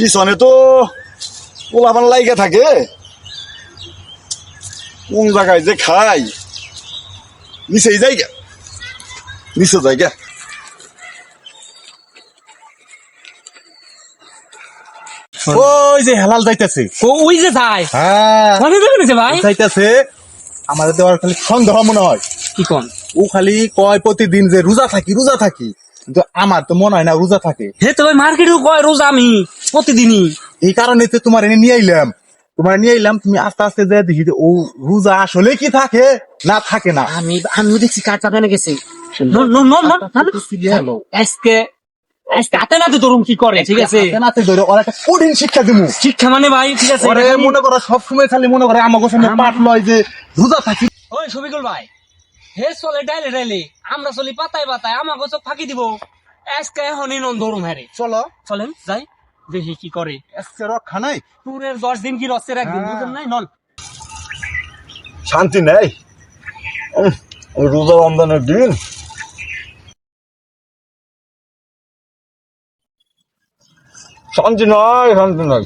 পিছনে তো পোলাপান লাইগা থাকে। কোন জায়গায় যে খাই নিচেই যাই গে নিচে যাই গে ওই যে হেলাল যাইতেছে। ওই যে যায়। হ্যাঁ। ভাই? যাইতেছে। আমাদের আর খালি সন্দেহ মনে হয়। কি কোন? ও খালি কয় প্রতিদিন যে রোজা থাকি রোজা থাকি। কিন্তু আমার তো মনে হয় না রোজা থাকে। হে তো ভাই মার্কেটে কয় রোজ আমি প্রতিদিনই। এই কারণে তো তোমার এনে নিয়ে আইলাম। তোমার নিয়ে আইলাম তুমি আস্তে আস্তে যে দেখি ও রোজা আসলে কি থাকে না থাকে না। আমি আমিও দেখছি কার চাকানে গেছে। নো নো নো নো আজকে আজকে হাতে নাতে ধরুন কি করে ঠিক আছে? হাতে নাতে ধরে ওর একটা কঠিন শিক্ষা দিমু। শিক্ষা মানে ভাই ঠিক আছে? মনে করো সবসময় খালি মনে করে আমাকে সামনে পাঠ লয় যে রোজা থাকি। ওই শফিকুল ভাই। হে চলে ডাইলে ডাইলে আমরা চলি পাতায় পাতায় আমাকে চোখ ফাঁকি দিব। আজকে এখনই নন ধরুম হ্যারে চলো। চলেন যাই। দেখি কি করে। আজকে রক্ষা নাই। পুরের দশ দিন কি রসের একদিন হ্যাঁ। নাই নন শান্তি নেই। রোজা রমজানের দিন। শান্তি নাই শান্তি নাই।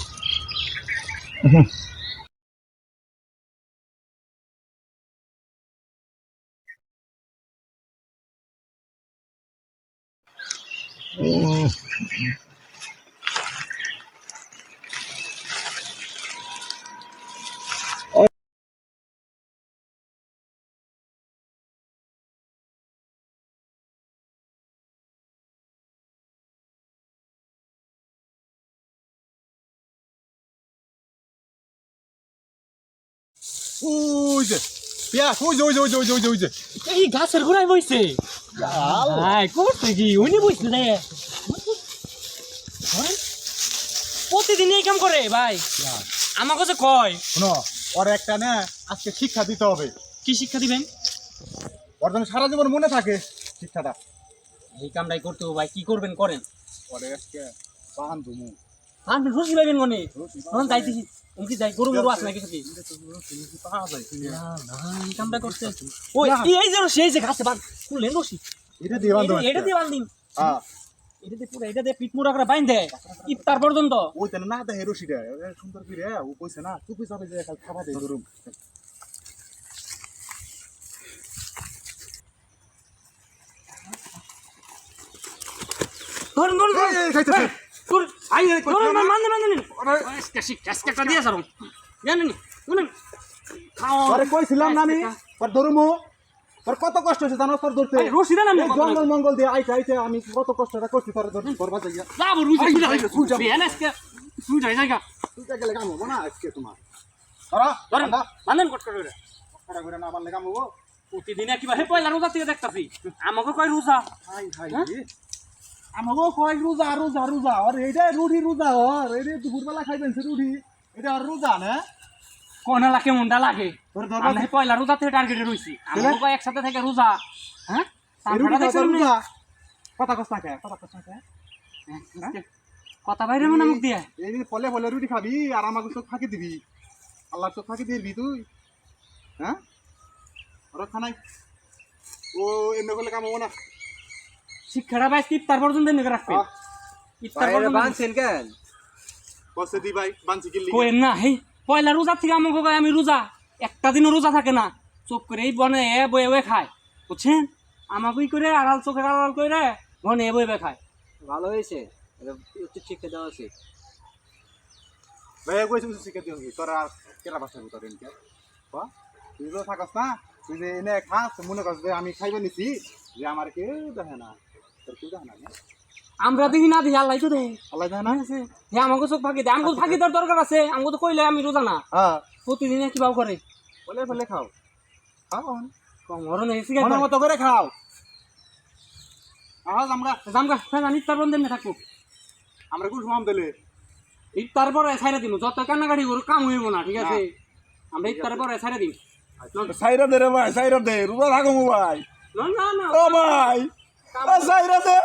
উম, ওই যে পিয়া ওই যে ওই যে ওই যে ওই যে ওই যে ওই যে। এই গাছের গোড়ায় বইছে। হাই করছে কি? উনি বইছে রে প্রতিদিন এই কাম করে ভাই। আমাকে যে কয় শোনো ওর একটা না আজকে শিক্ষা দিতে হবে। কি শিক্ষা দিবেন? ওর যেন সারা জীবন মনে থাকে শিক্ষাটা। এই কামটাই করতে হবে ভাই। কি করবেন করেন। ওরে আজকে বাহান ধুমু। আপনি রসি পাইবেন মনে? তখন যাইতেছি। উনকি যাই গরু গরু আছে না কিছু কি পাওয়া যায় না। না এই কামটা করতে ওই এই যে রসি যে গাছে বান খুললেন রসি এটা দিয়ে বান্ধব এটা- এটা দিয়ে বান্ধিন হ্যাঁ। এটা দিয়ে পুরো এটা দিয়ে পিঠ মুড়া করে বাইন দেয় ইফতার পর্যন্ত। ওই তেন না দেখে রশিটা সুন্দর করে ও কইছে না চুপি চাপে যে খালি খাবা দেই গরম ধরুন ধরুন ধরুন। খাইতেছে। সারুন জানেন শুনুন খাও। আরে কইছিলাম না আমি তোর ধরমু। তোর কত কষ্ট হয়েছে জানো তোর ধরতে? আরে রশি দেন আমি। এই জঙ্গল মঙ্গল দিয়ে আইতে আইতে আমি কত কষ্টটা করছি তোর ধর ধরবা যাইয়া যাব রুজি সুজা আই, সুজা। সুজা জায়গা। তুই গেলে কাম হব না আজকে তোমার। ধরা ধরেন ধরা বান্ধেন কট করে। ধরা করে না পারলে কাম হব প্রতিদিন কিবা হে পয়লা রোজা থেকে দেখতাছি। আমাকে কয় রোজা। হাই হাই হ্যাঁ? আমাকে কয় রোজা রোজা রোজা আর এইটা রুটি রোজা আর এইটা দুপুরবেলা খাইবেন সে রুটি এটা আর রোজা না? কোনা লাগে মনটা লাগে। তোর ধরবা আমি পয়লা রোজা থেকে টার্গেটে রইছি কয় একসাথে থেকে রোজা হ্যাঁ এই রুটি রোজা কথা কষ্ট থাকে কথা কষ্ট থাকে কথা বাইরে মনে মুখ দিয়ে। এই পলে পলে রুটি খাবি আর আমাকে চোখ ফাঁকি দিবি। আল্লাহ চোখ ফাঁকি দিবি তুই। হ্যাঁ রক্ষা নাই? ও এমনি করলে কাম হব না। শিক্ষাটা পাই ইফতার পর্যন্ত নিয়ে রাখবে ইফতার পর্যন্ত কেন? বসে দি ভাই বানছি কিনলি কোয়েন না হেই পয়লা রোজা থেকে আমাকে কয় আমি রোজা একটা দিনও রোজা থাকে না। চোখ করে এই বনে এ বয়ে বয়ে খায় বুঝছেন? আমাকেই করে আড়াল চোখে আড়াল করে বনে এ বয়ে বয়ে খায়। ভালো হয়েছে উচিত শিক্ষা দেওয়া উচিত। ভাই কইছি কিছু শিখে দিও তোরা কেলা বাসা তোর এনকে তুই তো থাকস না তুই যে এনে খাস মনে করছ যে আমি খাইবে নিছি যে আমার কেউ দেখে না? আমরা দেখি না দেখি আল্লাহ তো দেয় আল্লাহ দেখে না? হে আমাকে চোখ ফাঁকি দেয় আমাকে ফাঁকি দেওয়ার দরকার আছে। আমাকে তো কইলে আমি রোজা না। হ্যাঁ। প্রতিদিনে কিভাব করে। বলে বলে খাও। খাও। কম হরণ এসে মনের মতো করে খাও। জামগা। জানি বন্ধের না আমরা দিলে ইফতার পরে ছাইরা দিন যত কান্নাকাটি কাম হইব না ঠিক আছে? আমরা ইফতারের পরে ছাইরা দিন সাইরা দে রে ভাই সাইরা দে। রোজা থাকো মু ভাই না না না। ও ভাই। সাইরা দে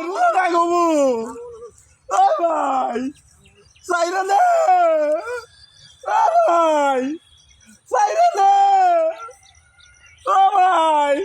রুলে রাখব আয় ভাই সাইরা দে। আয় ভাই সাইরা দে। ও ভাই